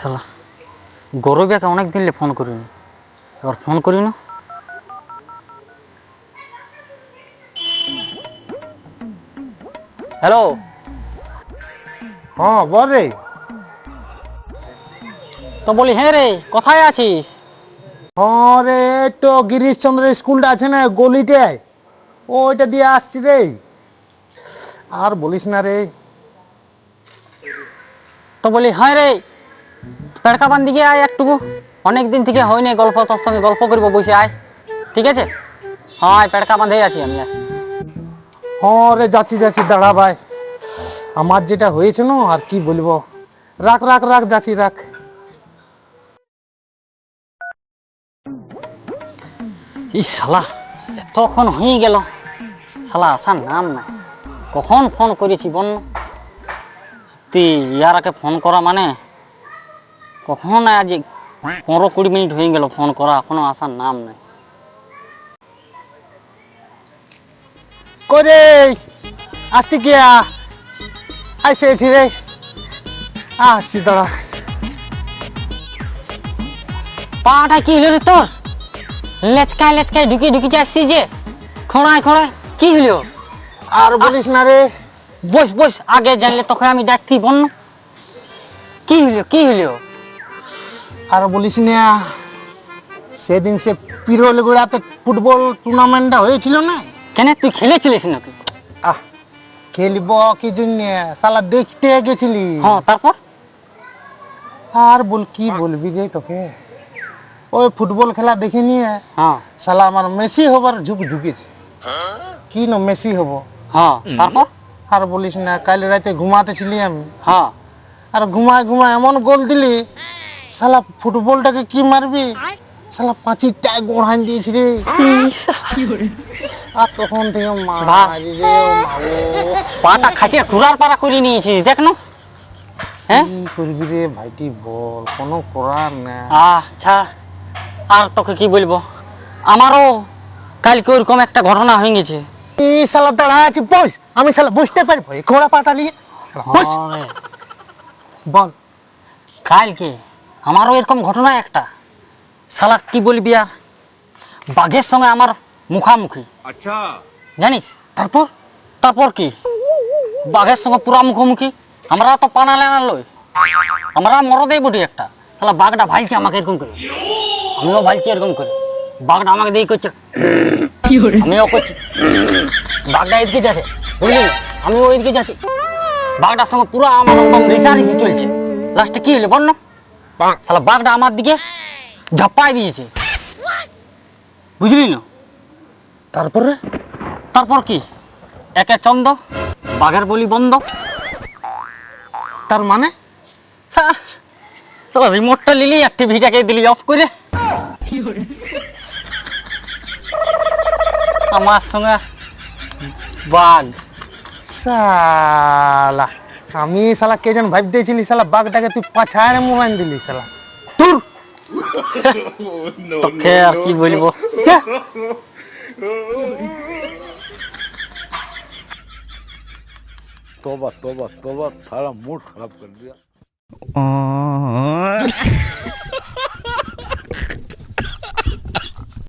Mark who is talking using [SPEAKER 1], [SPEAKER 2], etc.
[SPEAKER 1] সালা গৌরবিয়াকে অনেক দিনলে ফোন করিনি। এবার ফোন করি না। হ্যালো
[SPEAKER 2] হ্যাঁ বল রে।
[SPEAKER 1] তো বলি হ্যাঁ রে কোথায় আছিস?
[SPEAKER 2] হ্যাঁ রে তো গিরিশচন্দ্র স্কুলটা আছে না গলিটায় ওইটা দিয়ে আসছি রে। আর বলিস না রে।
[SPEAKER 1] তো বলি হ্যাঁ রে পেড়কাবান দিকে আয় একটুকু। অনেক দিন থেকে হয়নি গল্প তোর সঙ্গে গল্প করব বসে আয়। ঠিক আছে? হ্যাঁ পেড়কা বাঁধে আছি আমি আয়।
[SPEAKER 2] হ্যাঁ রে যাচ্ছি যাচ্ছি দাঁড়া ভাই। আমার যেটা হয়েছে না আর কি বলব? রাখ রাখ রাখ যাচ্ছি রাখ।
[SPEAKER 1] ই শালা এতক্ষণ হয়ে গেল। শালা আসার নাম না কখন ফোন করেছি বল তুই ইয়ার আগে ফোন করা মানে কখন আজ পনেরো কুড়ি মিনিট হয়ে গেল ফোন করা এখনও আসার নাম নাই।
[SPEAKER 2] করে আসতে গিয়া আইসেছি রে। আসছি দাঁড়া।
[SPEAKER 1] পাটা কি হলো রে তোর? লেচকায় লেচকায় ঢুকি ঢুকি যাচ্ছি যে খোঁড়ায় খোঁড়ায় কি হলো?
[SPEAKER 2] আর বলিস না রে।
[SPEAKER 1] বস বস আগে জানলে তোকে আমি ডাকতি বল কি হলো কি হলো?
[SPEAKER 2] আর বলিস না। সেদিন সে পিরোল গোড়াতে ফুটবল টুর্নামেন্টটা হয়েছিল না?
[SPEAKER 1] কেন তুই খেলেছিলিস নাকি?
[SPEAKER 2] আহ খেলব কি জন্য? সালা দেখতে গেছিলি।
[SPEAKER 1] হ্যাঁ তারপর?
[SPEAKER 2] আর বল কি বলবি রে তোকে? ওই ফুটবল খেলা দেখে নিয়ে
[SPEAKER 1] হ্যাঁ।
[SPEAKER 2] সালা আমার মেসি হবার ঝুঁক ঝুঁকেছে কি না মেসি হব?
[SPEAKER 1] হ্যাঁ তারপর?
[SPEAKER 2] আর বলিস না কাল রাতে ঘুমাতেছিলি আমি।
[SPEAKER 1] হ্যাঁ।
[SPEAKER 2] আর ঘুমায় ঘুমায় এমন গোল দিলি শালা ফুটবলটাকে কি মারবি? শালা পাঁচিরটায় গোড়ান দিয়েছি রে। আর তখন থেকে মারি রে ও
[SPEAKER 1] পাটা খাটিয়ে টুরার পাড়া করে নিয়েছিস দেখ না। হ্যাঁ?
[SPEAKER 2] কি করবি রে ভাইটি বল কোনো করার না।
[SPEAKER 1] আচ্ছা আর তোকে কি বলব? আমারও কালকে ওরকম একটা ঘটনা হয়ে গেছে।
[SPEAKER 2] এই শালা দাঁড়ায় আছে বস। আমি শালা বুঝতে পারব এই ঘোড়া পাটা নিয়ে। শালা বল।
[SPEAKER 1] কালকে আমারও এরকম ঘটনা একটা। সালাক কি বলবি আর? বাঘের সঙ্গে আমার মুখামুখি।
[SPEAKER 3] আচ্ছা।
[SPEAKER 1] জানিস?
[SPEAKER 2] তারপর?
[SPEAKER 1] তারপর কি? বাঘের সঙ্গে পুরা মুখোমুখি? আমরা তো পানা লেনা লই। আমরা মরদেই বটি একটা। সালা বাঘটা ভাইছে আমাকে এরকম করে। আমিও ভাইছি এরকম করে। বাঘটা আমাকে দিয়ে করছে। আমিও করছি। বাঘটা এদিকে যাচ্ছে। বুঝলি? আমি ওইদিকে যাচ্ছি। বাঘটার সঙ্গে পুরো আমার একদম রিসারিসি চলছে। লাস্টে কি হলো বল না? শালা বাঘটা আমার দিকে ঝাপ্পাই দিয়েছে। বুঝলি না?
[SPEAKER 2] তারপরে?
[SPEAKER 1] তারপর কি? একে চন্দ বাঘের বলি বন্ধ।
[SPEAKER 2] তার মানে?
[SPEAKER 1] রিমোটটা নিলি আর টিভিটাকে দিলি অফ করে। আমার সঙ্গে বাঘ।
[SPEAKER 2] শালা। আমি শালা কে যেন ভাব দিয়েছিলি শালা বাঘটাকে তুই পাছায় মোবাইল দিলি শালা
[SPEAKER 1] তোর তোকে আর কি বলবো
[SPEAKER 2] যা।
[SPEAKER 3] तोबा तोबा तोबा थारा मूड खराब कर दिया